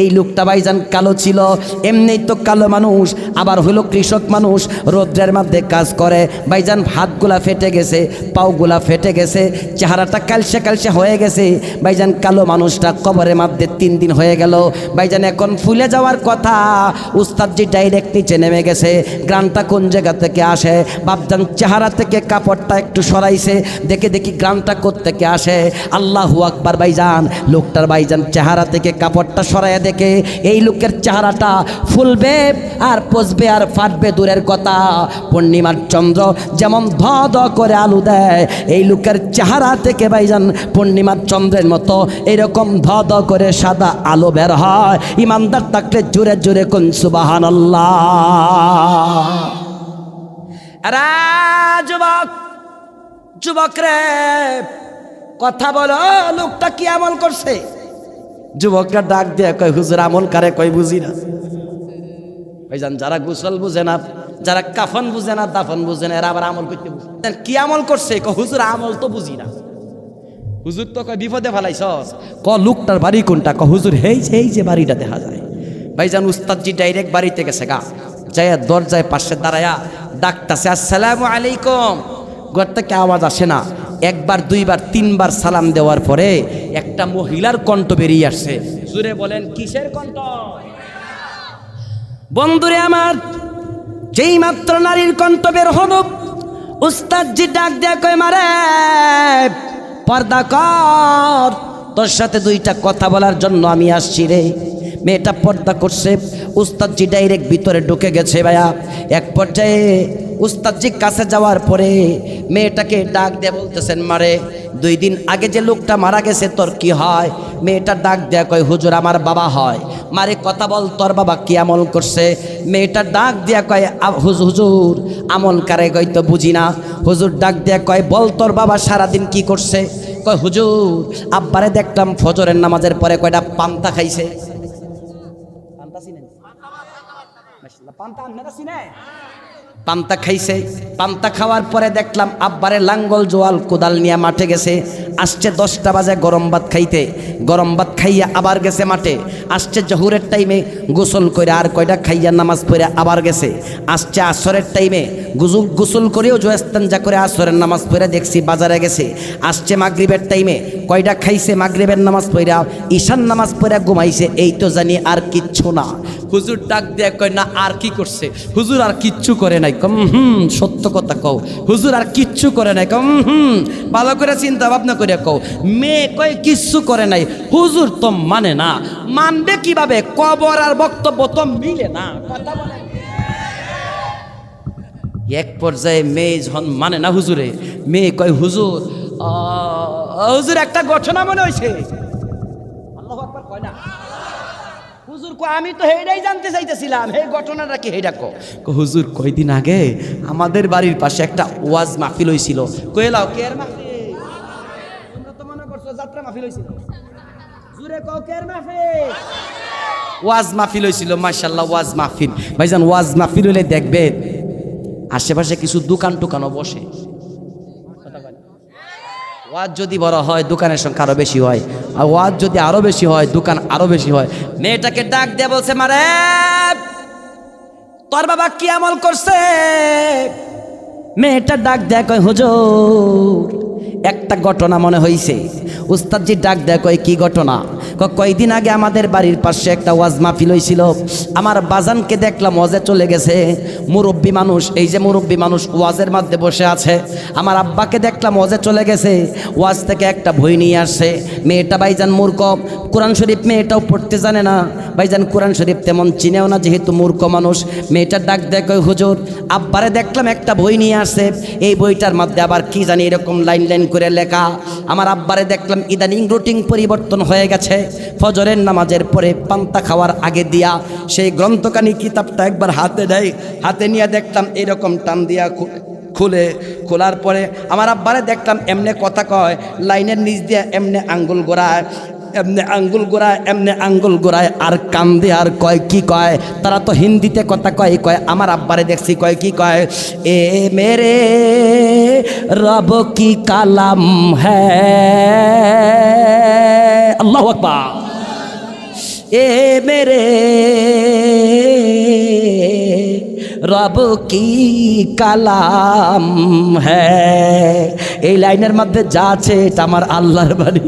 এই লোকটা ভাইজান কালো ছিল এমনি তো কালো মানুষ, আবার হলো কৃষক মানুষ, রৌদ্রের মধ্যে কাজ করে। ভাইজান হাতগুলা ফেটে গেছে, পাওগুলা ফেটে গেছে, চেহারাটা কালসে কালসে হয়ে গেছে। ভাইজান কালো মানুষটা কবরের মধ্যে তিন দিন হয়ে গেল। ভাইজান এখন ফুলে যাওয়ার কথা, উস্তাদজি ডাইরেক্ট নিচে নেমে গেছে। গ্রামটা কোন জায়গা থেকে আসে? বাপজান চেহারা থেকে কাপড়টা একটু সরাইছে, দেখে দেখি গ্রামটা থেকে আসে। আল্লাহু আকবার ভাইজান, লোকটার ভাইজান চেহারা থেকে কাপড়টা সরাইয়া দেখে এই লোকের চেহারাটা ফুলবে আর পচবে আর ফাটবে দূরের কথা। পূর্ণিমার চন্দ্র যেমন ধ ধ করে আলু দেয়, এই লোকের চেহারা থেকে ভাইজান পূর্ণিমার চন্দ্রের মতো এরকম ধ ধ করে সাদা আলো বের হয়। ইমানদার থাকলে জোরে জোরে কোন সুবাহান যুবক যুবক রে, কথা বলো, লোকটা কি আমল করছে? যুবকরা ডাক দিয়ে কয়, হুজুর, আমল কারে? কয়, বুঝি না। ভাইজান, যারা গোসল বুঝে না, যারা কাফন বুঝে না, দাফন বুঝে না, এরা আবার আমল করতে বুঝে কি আমল করছে? ক হুজুর, আমল তো বুঝি না। হুজুর তো কয়, বিপদে ফেলাইছস। ক লোকটার বাড়ি কোনটা? ক হুজুর, হেই এই যে বাড়িটা দেখা যায়। ভাইজান, উস্তাদজি ডাইরেক্ট বাড়িতে গেছে গা। যাই দরজায় পাশে দাঁড়ায়া ডাকতাছে, আসসালামু আলাইকুম। ঘর থেকে আওয়াজ আসে না। একবার, দুইবার, তিনবার সালাম দেওয়ার পরে একটা মহিলার কণ্ঠ বেরিয়ে আসছে। জুড়ে বলেন, কিসের কণ্ঠ? বন্ধুরে আমার, যেই মাত্র নারীর কণ্ঠ বের হল উস্তাদজি ডাক দেয়া কয়, মারে, পর্দা কর। তোর সাথে দুইটা কথা বলার জন্য আমি আসছি রে। মেয়েটা পর্দা করছে, উস্তাদজি ডাইরেক্ট ভিতরে ঢুকে গেছে ভাইয়া। এক পর্যায়ে উস্তাদজি কাছে যাওয়ার পরে মেয়েটাকে ডাক দিয়ে বলতেছেন, মারে, দুই দিন আগে যে লোকটা মারা গেছে, তোর কি হয়? মেয়েটা ডাক দেয়া কয়, হুজুর, আমার বাবা হয়। মারে, কথা বল, তোর বাবা কি আমল করছে? মেয়েটা ডাক দিয়া কয় হুজুর, আমল কারে কয় তো বুঝি না। হুজুর ডাক দেয়া কয়, বল, তোর বাবা সারাদিন কি করছে? কয়, হুজুর, আব্বারে দেখলাম ফজরের নামাজের পরে কয়টা পান্তা খাইছে। পান্তা? পান্তা? পান্তা খাইছে। পান্তা খাওয়ার পরে দেখলাম আব্বারে লাঙ্গল জোয়াল কোদাল নিয়ে মাঠে গেছে। আসছে দশটা বাজে গরম ভাত খাইতে। গরম ভাত খাইয়া আবার গেছে মাঠে। আসছে জহুরের টাইমে গোসল করে আর কয়টা খাইয়া নামাজ পড়ে আবার গেছে। আসছে আসরের টাইমে গুজু গোসল করেও জয়স্তানজা করে আসরের নামাজ পড়ে দেখছি বাজারে গেছে। আসছে মাগরিবের টাইমে কয়টা খাইছে মাগরিবের নামাজ পড়া ঈশান নামাজ পড়ে ঘুমাইছে, এই তো জানি আর কিচ্ছু না। হুজুর ডাক দিয়ে কয়, না, আর কি করছে? হুজুর আর কিচ্ছু করে নাই। কম, হুম, সত্য কথা কও। হুজুর আর কিচ্ছু করে নাই। কম, হুম, ভালো করে চিন্তা ভাবনা করিয়া কও। মেয়ে কয়, কিচ্ছু করে নাই। হুজুর তো মানে না। মানবে কীভাবে? কবর আর বক্তব্য তো মিলে না। এক পর্যায়ে মেয়ে যখন মানে না হুজুরে, মেয়ে কয়, হুজুর হুজুর, একটা ঘটনা মনে হয়েছে আল্লাহু আকবার কয় না হুজুর কো আমি তো হেডাই জানতে চাইতেছিলাম হে ঘটনাটা কি হেডা কো? কো, হুজুর কয়দিন আগে আমাদের বাড়ির পাশে একটা ওয়াজ মাহফিল হইছিল। কইলাও কে এর মাহফিল? তোমরা তো মনে করছ যাত্রা মাহফিল হইছিল। জুরে কও কে এর মাহফিল? ওয়াজ মাহফিল হইছিল মাশাআল্লাহ ওয়াজ মাহফিল। ভাইজান ওয়াজ মাহফিল হলে দেখবেন আশেপাশে কিছু দোকান টোকানও বসে। ওয়াজ যদি বড় হয়, দোকানের সংখ্যা আরও বেশি হয়। আর ওয়াজ যদি আরও বেশি হয়, দোকান আরও বেশি হয়। মেয়েটাকে ডাক দিয়ে বলছে, মারে, তোর বাবা কি আমল করছে? মেয়েটা ডাক দেয় কয়, হুজুর একটা ঘটনা মনে হইছে। উস্তাদজি ডাক দেয়, কয়, কি ঘটনা? ক- কয়দিন আগে আমাদের বাড়ির পাশে একটা ওয়াজ মাহফিল হয়েছিল আমার বাজানকে দেখলাম ওয়াজে চলে গেছে। মুরব্বী মানুষ, এই যে মুরব্বী মানুষ ওয়াজের মধ্যে বসে আছে। আমার আব্বাকে দেখলাম ওয়াজে চলে গেছে। ওয়াজ থেকে একটা বই নিয়ে আসছে। মেয়েটা, ভাইজান মূর্খ। কোরআন শরীফ মেয়েটাও পড়তে জানে না। ভাইজান, কোরআন শরীফ তেমন চিনেও না, যেহেতু মূর্খ মানুষ। মেয়েটার ডাক দেখ হুজুর, আব্বারে দেখলাম একটা বই নিয়ে আসছে। এই বইটার মধ্যে আবার কি জানি এরকম লাইন লাইন করে লেখা। আমার আব্বারে দেখলাম ইদানিং রুটিন পরিবর্তন হয়ে গেছে। ফজরের নামাজের পরে পান্তা খাওয়ার আগে দিয়া সেই গ্রন্থকানি কিতাবটা একবার হাতে দেয় হাতে নিয়ে দেখলাম এরকম টান দিয়া খুলে, খোলার পরে আমার আব্বারে দেখতাম এমনে কথা কয়, লাইনের নিচ দিয়ে এমনে আঙ্গুল গোড়ায়। এমনে আঙ্গুল গোড়ায়, এমনে আঙ্গুল গোড়ায়, আর কান্দে আর কয়, কি কয়? তারা তো হিন্দিতে কথা কয় কয়, আমার আব্বারে দেখছি, কয়, কি কয়? এ মেরে রব কি কালাম হ্যাঁ আল্লাহ এ মেরে রব কি কালাম হ্যাঁ এই লাইনের মধ্যে যা আছে, এটা আমার আল্লাহর বাণী।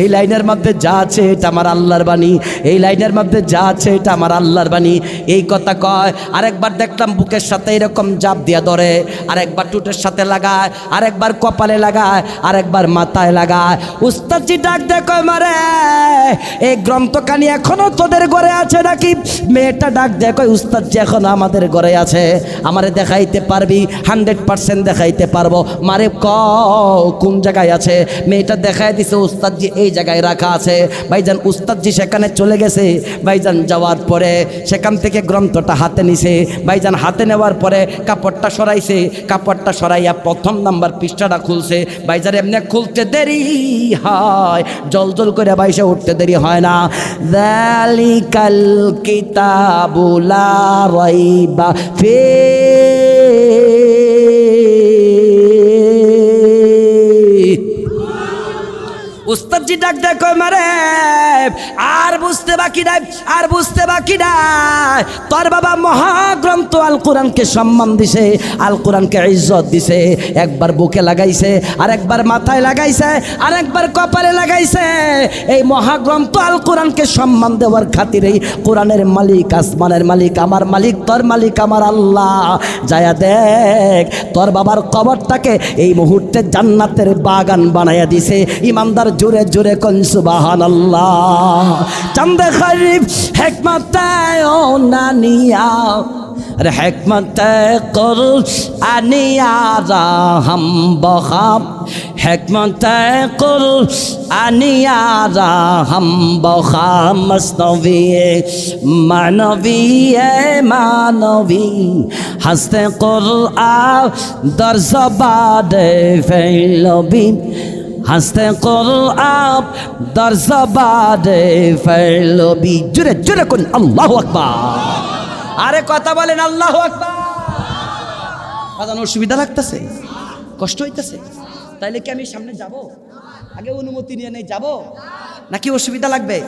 এই লাইনের মধ্যে যা আছে এটা আমার আল্লাহর বাণী। এই লাইনের মধ্যে যা আছে এটা আমার আল্লাহর বাণী। এই কথা কয়, আরেকবার দেখলাম বুকের সাথে এরকম জাপ দিয়া ধরে। আরেকবার টুটের সাথে লাগায়, আরেকবার কপালে লাগায়, আরেকবার মাথায় লাগায়। উস্তাদজি ডাক দেখো মারে, এই গ্রন্থকানি এখনও তোদের ঘরে আছে নাকি? মেয়েটা ডাক দেখো উস্তাদজি এখন আমাদের ঘরে আছে। আমারে দেখাইতে পারবি, হান্ড্রেড পার্সেন্ট দেখাইতে পারব। মারে, ক, কোন জায়গায় আছে? মেয়েটা দেখাই দিছে উস্তাদজি এই জায়গায় রাখা আছে। ভাইজান উস্তাদজি সেখানে চলে গেছে। ভাইজান যাওয়ার পরে সেখান থেকে গ্রন্থটা হাতে নিছে। ভাইজান হাতে নেওয়ার পরে কাপড়টা সরাইছে। কাপড়টা সরাইয়া প্রথম নাম্বার পৃষ্ঠাটা খুলছে। ভাইজান এমনি খুলতে দেরি হয়। জল জল করে বাইসে উঠতে দেরি হয় না। দালিকাল কিতাবুলা রাইবা ফি। উস্তাদজি ডাক দেখো মারে, আর বুঝতে বাকি নাই, আর বুঝতে বাকি নাই। তোর বাবা মহাগ্রন্থ আল কোরআনকে সম্মান দিছে আল কোরআনকে ইজ্জত দিছে। একবার বুকে লাগাইছে আর একবার মাথায় লাগাইছে আর একবার কপালে লাগাইছে। এই মহাগ্রন্থ আল কোরআনকে সম্মান দেওয়ার খাতিরেই কোরআনের মালিক, আসমানের মালিক, আমার মালিক, তোর মালিক, আমার আল্লাহ। যায়া দেখ, তোর বাবার কবরটাকে এই মুহূর্তে জান্নাতের বাগান বানাইয়া দিছে। ইমানদার জোরে জোরে কন সুবাহান আল্লাহ চান্দে খারিফ হেকমতায় না নিয়া হেকমত কর আনিয়া রাহম বহাব হেকমত কর আনিয়া রাহম বহা মসনবী মানবী মানবী। হস্তে কর আ দর্জবাদ ফেলবী। হাস্তাকুল আপ দরজাবাদে ফাইলবি জুরে জুরে কোন আল্লাহু আকবার। আরে কথা বলেন আল্লাহু আকবার। বাজানোর সুবিধা লাগতেছে, কষ্ট হইতেছে। তাইলে কি আমি সামনে যাব? আগে অনুমতি নিয়ে নেই, যাব? নাকি অসুবিধা লাগবে?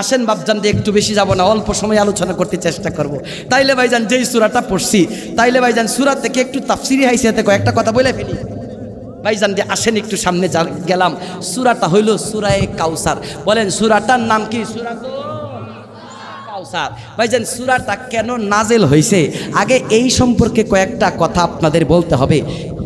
আসেন বাপজান, দিয়ে একটু বেশি যাব না, অল্প সময় আলোচনা করতে চেষ্টা করব। তাইলে ভাইজান, যেই সুরাটা পড়ছি, তাইলে ভাইজান, সুরা থেকে একটু তাফসিরি হাইসিয়াতে কয়েকটা কথা বলে ফেলি। ভাইজান দিয়ে আসেন একটু সামনে যা- গেলাম, সুরাটা হইল সুরায়ে কাউসার। বলেন, সুরাটার নাম কি? সুরা কাউসার। ভাইজান, সুরাটা কেন নাজেল হয়েছে আগে এই সম্পর্কে কয়েকটা কথা আপনাদের বলতে হবে।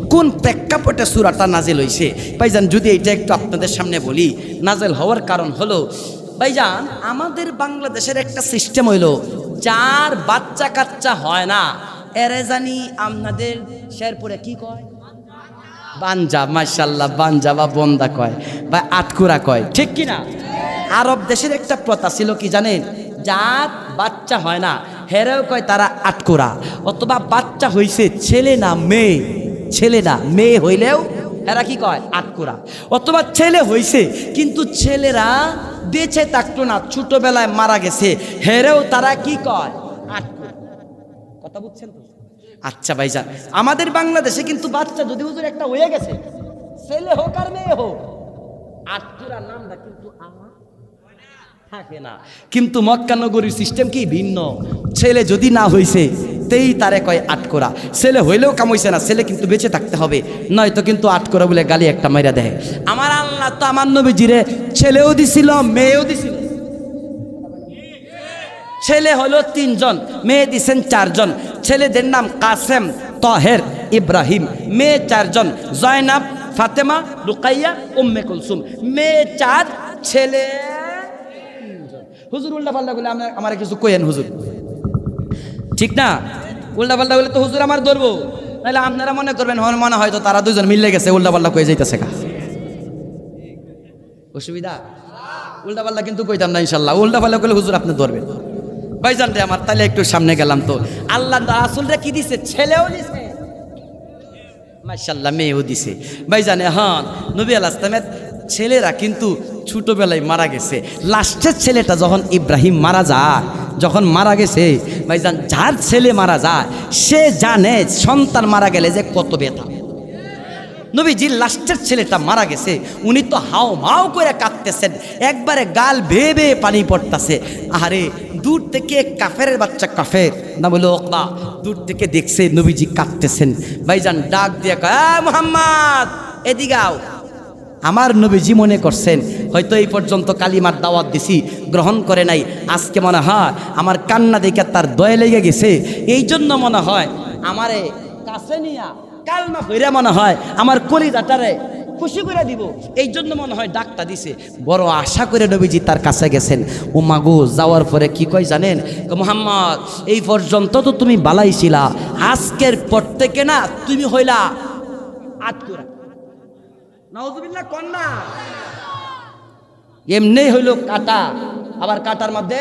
কোন প্রেক্ষাপটে সুরাটা নাজেল হয়েছে ভাইজান, যদি এটা একটু আপনাদের সামনে বলি, নাজেল হওয়ার কারণ হলো, ভাইজান, আমাদের বাংলাদেশের একটা সিস্টেম হইল, যার বাচ্চা কাচ্চা হয় না, এরে জানি আপনাদের শেরপুরে কি কয়? বাঞ্জা মাশাল্লাহ বাঞ্জা বা বন্দা কয় বা আটকুরা কয়। ঠিক কি না? আরব দেশের একটা প্রথা ছিল কি জানেন? যার বাচ্চা হয় না, হেরেও কয় তারা আটকুরা। অথবা বাচ্চা হইছে ছেলে না মেয়ে। ছেলে না, মেয়ে হইলেও এরা কি কয়? আটকুরা। অথবা ছেলে হইছে, কিন্তু ছেলেরা বেঁচে থাকতো না, ছোটবেলায় মারা গেছে, হেরেও তারা কি কয়? আটকুরা। কথা বুঝছেন তো? আচ্ছা ভাই ভাইজান, আমাদের বাংলাদেশে কিন্তু বাচ্চা যদি হুজুর একটা হয়ে গেছে, ছেলে হোক আর মেয়ে হোক আটকুরা নামটা কিন্তু আমার থাকে না। কিন্তু মক্কা নগরীর সিস্টেম কি ভিন্ন? ছেলে যদি না হইছে, তেই তারে কয় আটকোরা ছেলে হইলেও কামাইছে না, ছেলে কিন্তু বেঁচে থাকতে হবে। নয়তো কিন্তু আটকোরা বলে গালি একটা মাইরা দেয়। আমার আল্লাহ তো আমার নবীজিরে ছেলেও দিছিল, মেয়েও দিছিল। ছেলে হলো তিনজন, মেয়ে দিছেন চারজন। ছেলেদের নাম কাসেম তহের ইব্রাহিম। মেয়ে চারজন, জয়নাব, ফাতেমা, রুকাইয়া, উম্মে কুলসুম। মেয়ে চার, ছেলে হুজুর উল্টা পাল্টা বলে আমার কিছু কইেন হুজুর। ঠিক না? উল্টা পাল্টা বলে তো হুজুর আমার ধরবো। নাহলে আপনারা মনে করবেন, হন মনে হয় তো তারা দুজন মিলে গেছে উল্টা পাল্টা কয়ে যাইতেছে কা অসুবিধা? উল্টা পাল্টা কিন্তু কইতাম না ইনশাল্লাহ। উল্টা পাল্টা করলে হুজুর আপনি ধরবেন। ভাইজান রে আমার তাহলে একটু সামনে গেলাম তো। আল্লাহ রাসুলরা কি দিছে? ছেলেও দিছে। মাশাল্লাহ মেয়েও দিছে। ভাইজানে হ্যাঁ নবী আল আসলামের ছেলেরা কিন্তু ছোটবেলায় মারা গেছে। লাস্টের ছেলেটা যখন ইব্রাহিম মারা যায়, যখন মারা গেছে, ভাইজান, যার ছেলে মারা যায়, সে জানে সন্তান মারা গেলে যে কত ব্যথা। নবীজির লাস্টের ছেলেটা মারা গেছে। উনি তো হাও মাও করে কাঁদতেছেন। একবারে গাল বেয়ে পানি পড়তাছে। আরে দূর থেকে কাফের বাচ্চা কাফের। না বলে ওকবা দূর থেকে দেখছে নবীজি কাঁদতেছেন। ভাইজান ডাক দিয়ে মোহাম্মদ, এদিকে আমার নবীজি মনে করছেন, হয়তো এই পর্যন্ত কালিমার দাওয়াত দিছি, গ্রহণ করে নাই। আজকে মনে হয় আমার কান্না দেখে তার দয়া লেগে গেছে। এই জন্য মনে হয়, আমারে কাছে নিয়া কালমা কইরা মনে হয়, আমার কলিজাটারে খুশি করে দিব। এই জন্য মনে হয় ডাকটা দিছে। বড় আশা করে নবীজি তার কাছে গেছেন। ও মাগো যাওয়ার পরে কি কয় জানেন? মোহাম্মদ, এই পর্যন্ত তো তুমি বালাইছিলা আজকের পর থেকে না তুমি হইলা আটকুরা নাউজুবিল্লাহ, কন্যা। এমনি হইল কাটা। আবার কাটার মধ্যে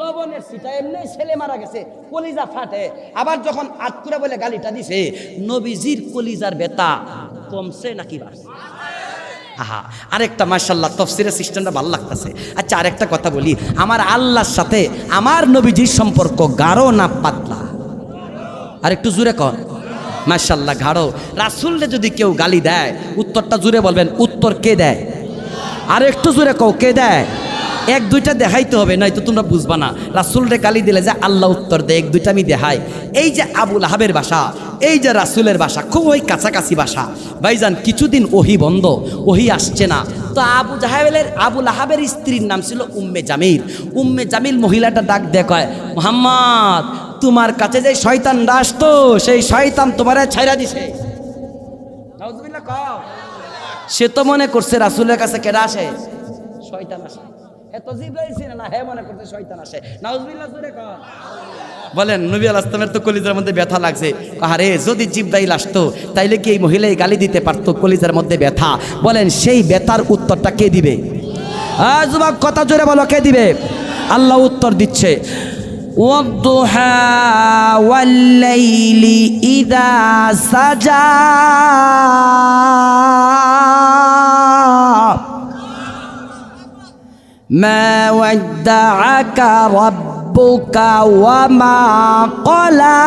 লবণের সিটা এমনি ছেলে মারা গেছে, কলিজা ফাটে। আবার যখন আটকুরা বলে, গালিটা দিছে নবীজির কলিজার বেতা কমছে নাকি বাড়ছে? আহা, আরেকটা মার্শাল্লাহ তফসিরের সিস্টেমটা ভালো লাগতেছে। আচ্ছা আরেকটা কথা বলি। আমার আল্লাহর সাথে আমার নবীজির সম্পর্ক গাঢ় না পাতলা? আর একটু জুড়ে কর মার্শাল্লাহ ঘাড়ো রাসুলরে যদি কেউ গালি দেয়, উত্তরটা জুড়ে বলবেন, উত্তর কে দেয়? আর একটু জুড়ে কও, কে দেয়? এক দুইটা দেখাইতে হবে, নয়তো তোমরা বুঝবা না। রাসুলরে কালি দিলে যে আল্লাহ উত্তর দেয় এক দুইটা আমি দেখাই। এই যে আবুল আহাবের বাসা, এই যে রাসুলের বাসা খুব ওই কাছাকাছি বাসা। ভাইজান, কিছুদিন ওহি বন্ধ, ওহি আসছে না। তো আবু জাহাবেলের আবুল আহাবের স্ত্রীর নাম ছিল উম্মে জামিল। উম্মে জামিল মহিলাটা ডাক দেখায় মোহাম্মদ, তোমার কাছে যে শয়তান আসতো সেই শয়তান তোমারে ছাইরা দিছে। সে তো মনে করছে রাসুলের কাছে কেডা আসে? শয়তান আসে। এত জিব্রাইল ছিল না হে মনে করছে শয়তান আসে নাউজুবিল্লাহ জোরে কও। বলেন নবী আল আসলামের তো কলিজার মধ্যে ব্যথা লাগছে আরে যদি জিব্রাইল আসতো তাইলে কি এই মহিলাই গালি দিতে পারতো কলিজার মধ্যে ব্যথা বলেন সেই ব্যথার উত্তরটা কে দিবে আহ, যুবক কথা জোরে বলো কে দিবে আল্লাহ উত্তর দিচ্ছে والضحى والليل إذا سجى ما ودعك ربك وما قلى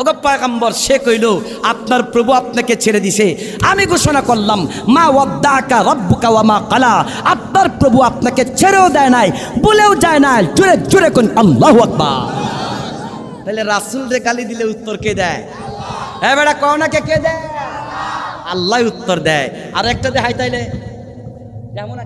ওগো পয়গম্বর সে কইল আপনার প্রভু আপনাকে ছেড়ে দিছে আমি ঘোষণা করলাম মা ওয়াদ্দাকা রব্বুকা ওয়া মা কালা আপনার প্রভু আপনাকে ছেড়েও দেয় নাই বলেও যায় না জোরে জোরে কোন আল্লাহু আকবার তাহলে রাসূল রে গালি দিলে উত্তর কে দেয় হ্যাঁ বেটা কও না কে কে দেয় আল্লাহ উত্তর দেয়। আর একটা দেখাই তাইলে। যেমন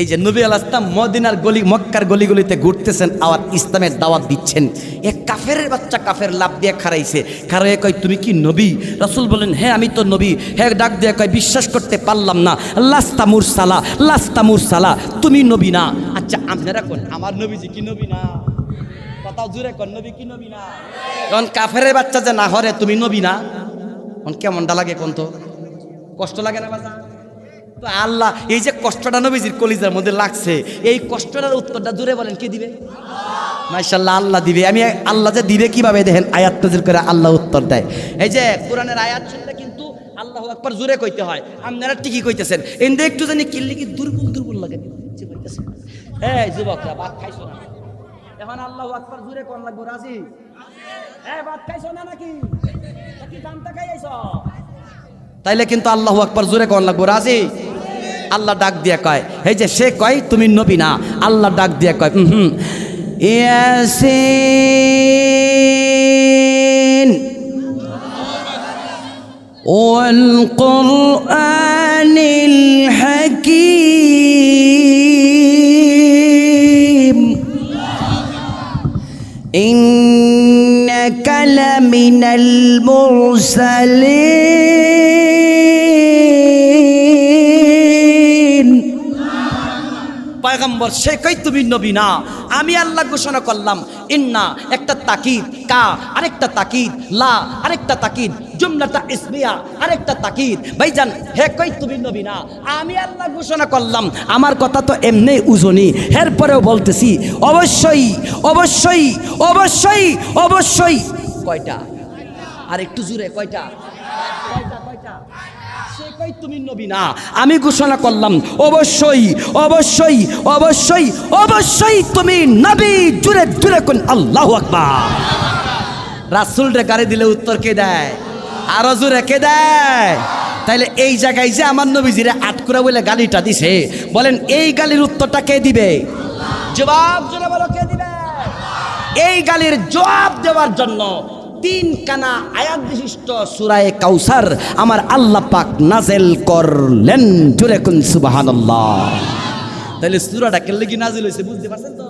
এই যে নবী আল ইসলাম মদিনার গলি, মক্কার গলিগুলিতে ঘুরতেছেন আবার ইসলামের দাওয়াত দিচ্ছেন। এ কাফের বাচ্চা কাফের লাভ দিয়ে খারাইছে। খারাইয়ে কয়, তুমি কি নবী? রাসূল বলেন হ্যাঁ আমি তো নবী। হ্যাঁ ডাক দিয়ে কয়, বিশ্বাস করতে পারলাম না। লাস্তা মুরসালা লাস্তা মুরসালা, তুমি নবী না। আচ্ছা আপনারা কোন? আমার নবীজি কি নবী না? কথাও জুড়ে কোন, নবী কি নবী না? কারণ কাফের বাচ্চা যে না হরে, তুমি নবী না? কোন কেমনটা লাগে কোন তো? কষ্ট লাগে না বাজা তো আল্লাহ, এই যে কষ্টটা নবীজির কলিজার মধ্যে লাগছে, এই কষ্টটার উত্তরটা জুড়ে বলেন, কে দিবে? মাশাল্লাহ আল্লাহ দিবে। আমি আল্লাহ যে দিবে কীভাবে দেখেন? আয়াত নজির করে আল্লাহ উত্তর দেয়। এই যে কোরআনের আয়াত শুনলে কিন্তু আল্লাহ একবার জোরে কইতে হয়। আপনারা ঠিকই কইতেছেন। এন্দে একটু জানি কিনলে কি দুর্বল দুর্বল লাগে। হ্যাঁ যুবকরা, ভাত খাইছো না? এখন আল্লাহ আকবার জোরে কোন লাগবো? রাজি? হ্যাঁ ভাত খাইছো না নাকি? তাইলে কিন্তু আল্লাহ আকবর জোরে কন লাগবো, রাজি? আল্লাহ ডাক দিয়ে কয়, এই যে সে কয়, তুমি নবী না, আল্লাহ ডাক দিয়ে কয় হুম। ইয়াসিন, ওয়াল ইন إنك لمن المرسلين পয়গম্বর সে কই তুমি নবী না আমি আল্লাহ ঘোষণা করলাম ইন্না একটা তাকিদ কা আরেকটা তাকিদ লা আরেকটা তাকিদ জুমলাটা ইসমিয়া, আরেকটা তাকিদ। ভাইজান, হে কই তুমি নবী না? আমি আল্লাহ ঘোষণা করলাম, আমার কথা তো এমনি উজনি। এরপরেও বলতেছি, অবশ্যই অবশ্যই অবশ্যই অবশ্যই। কয়টা? আর একটু জুড়ে কয়টা? কয়টা কয়টা? তুমি নবী না? আমি ঘোষণা করলাম, অবশ্যই অবশ্যই অবশ্যই অবশ্যই তুমি নবী, জুড়ে জুড়ে কোন আল্লাহ আকবার। রাসুলরে গাড়ি দিলে উত্তর কে দেয়? আরও জোরে কে দেয়? তাইলে এই জায়গায় যে আমার নবীজিরে আটকুরা বলে গালিটা দিছে, বলেন এই গালির উত্তরটা কে দিবে? জবাব জোরে বলো, কে দিবে? এই গালির জবাব দেওয়ার জন্য তিন কানা আয়াত বিশিষ্ট সুরায়ে কাউসার আমার আল্লাহ পাক নাজেল করলেন। জোরে কোন সুবহানাল্লাহ। তাহলে সুরাটা কেন কি নাজিল হয়েছে বুঝতে পারছেন তো?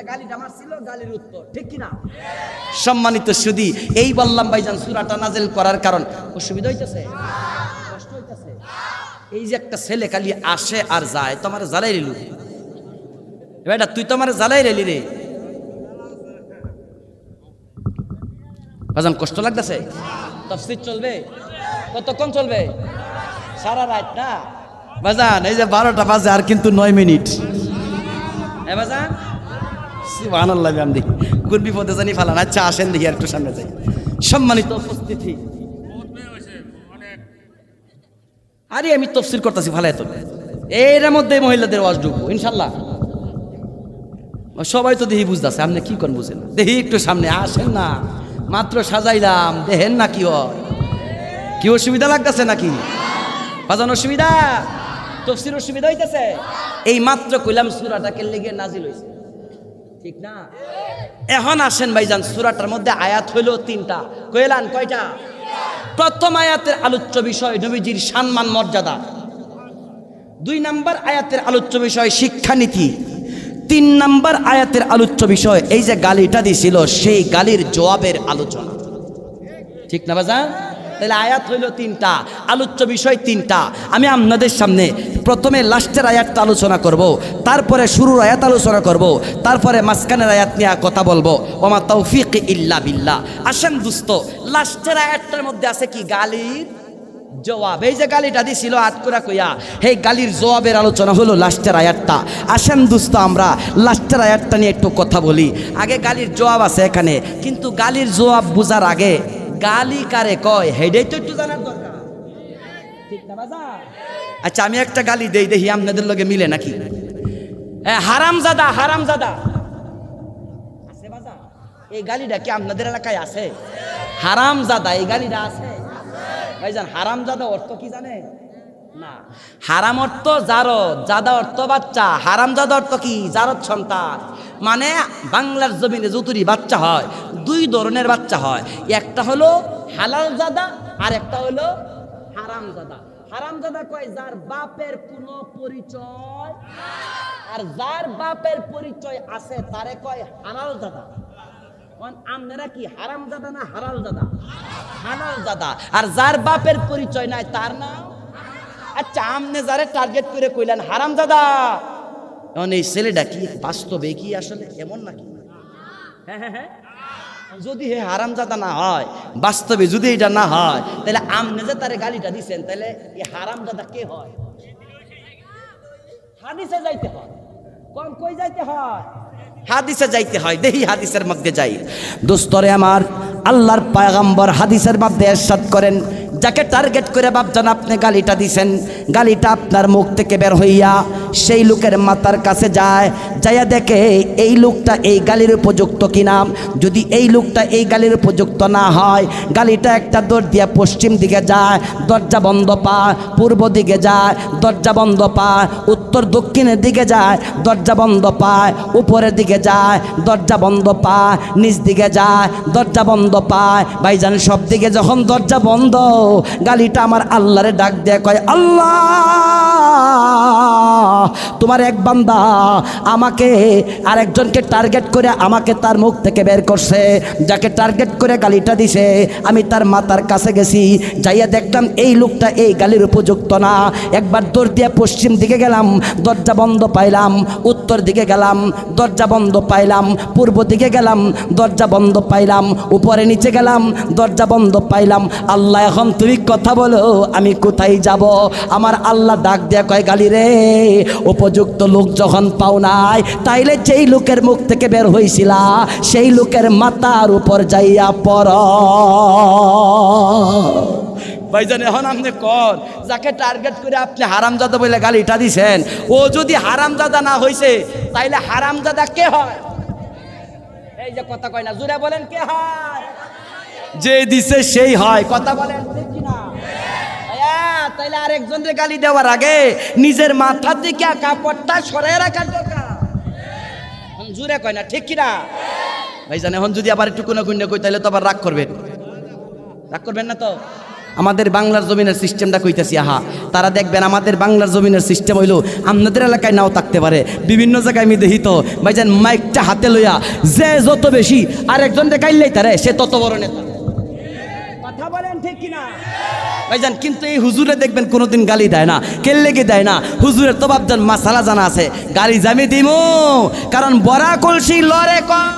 এই গালিটা আমার গালির উত্তর। ঠিক কি সম্মানিত সুদি এই বললাম ভাইজান সুরাটা নাজেল করার কারণ অসুবিধা হইতেছে? কষ্ট হইতেছে। এই যে একটা ছেলে খালি আসে আর যায় তোমার জ্বালাই রেলু। বেটা তুই তো আমার জ্বালাই রেলি রে। বাজান কষ্ট লাগতেছে? তফসির চলবে? কতক্ষণ চলবে? সারা রাত না? বাজান এই যে বারোটা বাজে আর কিন্তু নয় মিনিট। হ্যাঁ বাজান সুবহানাল্লাহ, আমি দেখি। কোন বিপদে জানি ফালান। আচ্ছা আসেন দেখি একটু সামনে যাই। সম্মানিত উপস্থিতি। আরে, আমি তফসির করতেছি এর মধ্যে মহিলাদের ওয়াজ ঢুকবো, ইনশাল্লাহ। সবাই তো দেখি বুঝতেছে, আপনি কি করেন বুঝেন? দেখি একটু সামনে, আসেন না। মাত্র সাজাইলাম, দেখেন না কি হয়। কি অসুবিধা লাগতেছে নাকি? বাজান অসুবিধা? তফসির অসুবিধা হইতেছে? এই মাত্র কইলাম, সুরাটাকে লেগে নাজিল হইছে। ঠিক না? এখন আসেন ভাইজান, সুরাটার মধ্যে আয়াত হইল তিনটা। কইলান, কয়টা? প্রথম আয়াতের আলোচ্য বিষয় নবীজির সম্মান, মর্যাদা। দুই নাম্বার আয়াতের আলোচ্য বিষয় শিক্ষানীতি। তিন নাম্বার আয়াতের আলোচ্য বিষয় এই যে গালিটা দিছিল, সেই গালির জবাবের আলোচনা। ঠিক না বাজান তাহলে আয়াত হইল তিনটা, আলোচ্য বিষয় তিনটা। আমি আপনাদের সামনে প্রথমে লাস্টের আয়াতটা আলোচনা করব, তারপরে শুরুর আয়াত আলোচনা করব, তারপরে মাঝখানের আয়াত নিয়ে কথা বলব। ওমা তৌফিক ইল্লা বিল্লাহ। আসেন দুস্ত, লাস্টের আয়াতটার মধ্যে আছে কি গালির জবাব? এই যে গালিটা দিছিল আটকুরা কইয়া এই গালির জবাবের আলোচনা হলো লাস্টের আয়াতটা। আসেন দুস্ত, আমরা লাস্টের আয়াতটা নিয়ে একটু কথা বলি। আগে গালির জবাব আছে এখানে, কিন্তু গালির জবাব বুঝার আগে গালি কারে কয়? হেডেই তো একটু জানার দরকার? আচ্ছা আমি একটা গালি দেই, দেখি আপনাদের লগে মিলে নাকি? হারাম জাদা হারাম জাদা আছে বাজার? এই গালিটা কি আপনাদের এলাকায় আছে? হারাম জাদা এই গালিটা আছে। ভাইজান হারাম জাদা অর্থ কি জানে? হারাম অর্থ জারদ, জাদা অর্থ বাচ্চা, হারাম জাদা অর্থ কি? জারদ সন্তান। মানে বাংলার জমিনে যতুরি বাচ্চা হয়, দুই ধরনের বাচ্চা হয়। একটা হলো হালাল জাদা, আর একটা হলো হারাম জাদা। হারাম জাদা কয়? যার বাপের কোনো পরিচয় আর যার বাপের পরিচয় আছে, তারে কয় জাদা। এখন আপনারা কি হারাম দাদা না হালাল দাদা হালাল দাদা আর যার বাপের পরিচয় নাই, তার নাম আচ্ছা আমনে যারে টার্গেট করে কইলেন, হারাম দাদা। এখন এই ছেলেটা কি বাস্তবে কি আসলে? এমন নাকি? হ্যাঁ হ্যাঁ হ্যাঁ। যদি হে হারাম দাদা না হয়, বাস্তবে যদি এটা না হয়, তাহলে আমনে যে তারে গালিটা দিছেন, তাহলে এই হারাম দাদা কে হয়? হাদিসে যাইতে হয়। কোন কই যাইতে হয়? হাদিসে যাইতে হয়, দেহি হাদিসের মধ্যে যাই। দোস্তরে আমার, আল্লাহর পায়গাম্বর হাদিসের মধ্যে এরশাদ করেন যাকে টার্গেট করে ভাবছেন আপনি গালিটা দিছেন, গালিটা আপনার মুখ থেকে বের হইয়া সেই লোকের মাতার কাছে যায়, যাইয়া দেখে এই লোকটা এই গালির উপযুক্ত কিনা যদি এই লোকটা এই গালির উপযুক্ত না হয়, গালিটা একটা দরজা পশ্চিম দিকে যায়, দরজা বন্ধ পায়, পূর্ব দিকে যায়, দরজা বন্ধ পায়, উত্তর দক্ষিণের দিকে যায়, দরজা বন্ধ পায়, উপরের দিকে যায়, দরজা বন্ধ পায়, নিচ দিকে যায়, দরজা বন্ধ পায়। ভাইজান সব দিকে যখন দরজা বন্ধ গালিটা আমার আল্লাহরে ডাক দেয় কয়, আল্লাহ, তোমার এক বান্দা আমাকে আরেকজনকে টার্গেট করে আমাকে তার মুখ থেকে বের করছে। যাকে টার্গেট করে গালিটা দিছে, আমি তার মাতার কাছে গেছি। যাইয়া দেখলাম এই লোকটা এই গালির উপযুক্ত না। একবার দৌড় দিয়ে পশ্চিম দিকে গেলাম, দরজা বন্ধ পাইলাম, উত্তর দিকে গেলাম, দরজা বন্ধ পাইলাম, পূর্ব দিকে গেলাম, দরজা বন্ধ পাইলাম, উপরে নিচে গেলাম, দরজা বন্ধ পাইলাম। আল্লাহ এখন তুমি কথা বলো, আমি কোথায় যাব? আমার আল্লাহ ডাক দেয়া কয়, গালি রে, উপযুক্ত লোক যখন পাও নাই, তাইলে যেই লোকের মুখ থেকে বের হইছিলা, সেই লোকের মাথার উপর যাইয়া পড়। ভাইজান, এখন আপনি কর যাকে টার্গেট করে আপনি হারামজাদা বলে গালিটা দিছেন, ও যদি হারামজাদা না হইছে, তাইলে হারামজাদা কে হয়? এই যে কথা কয় না, জুড়ে বলেন কে হয়? যে দিছে সেই হয়, কথা বলেন। তাইলে আরেকজনের গালি দেওয়ার আগে নিজের মাথা থেকে কাপড়টা সরাই রাখার দরকার। জুড়ে কয় না, ঠিক কিনা? ভাই জানে এখন যদি আবার একটু কোনো গুণ্য কই তাহলে তো আবার রাগ করবেন। রাগ করবেন না তো? আমাদের বাংলার জমিনের সিস্টেমটা কইতাছি, আহা। তারা দেখবেন আমাদের বাংলার জমিনের সিস্টেম হইল, আপনাদের এলাকায় নাও থাকতে পারে। বিভিন্ন জায়গায় আমি তো ভাইজান, মাইকটা হাতে লইয়া যে যত বেশি আর একজন দেখাইলেই তারে, সে তত বড় নেতা কথা বলেন ঠিক কিনা ভাইজান, কিন্তু এই হুজুরে দেখবেন কোনোদিন গালি দেয় না কেল্লেকে দেয় না। হুজুরের তো ভাবজান মাসালা জানা আছে, গালি জামি দিমু, কারণ বড়া কলসি লড়ে কম?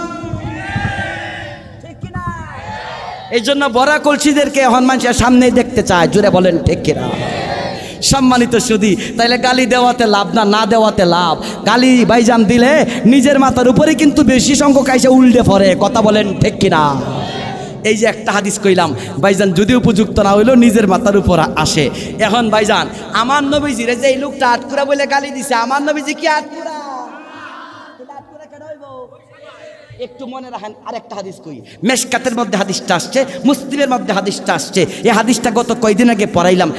এই জন্য বড়া কলসিদেরকে মানুষের সামনেই দেখতে চায়, জুড়ে বলেন, ঠিক কিনা? সম্মানিত সুদী, তাইলে গালি দেওয়াতে লাভ না না দেওয়াতে লাভ? গালি বাইজান দিলে নিজের মাথার উপরে কিন্তু বেশি সংখ্যক আইসে উল্টে পড়ে, কথা বলেন, ঠিক কিনা? এই যে একটা হাদিস কইলাম, ভাইজান, যদি উপযুক্ত না হইলেও নিজের মাথার উপর আসে। এখন ভাইজান, আমার নবীজিরে যে এই লোকটা আটকুরা বলে গালি দিছে, আমার নবীজি কি আটকুরা একটু মনে রাখেন, আরেকটা হাদিস কই। মেশকাতের মধ্যে হাদিসটা আসছে, মুসলিমের মধ্যে হাদিসটা আসছে। এই হাদিসটা গত কয়দিন আগে পড়াইলাম।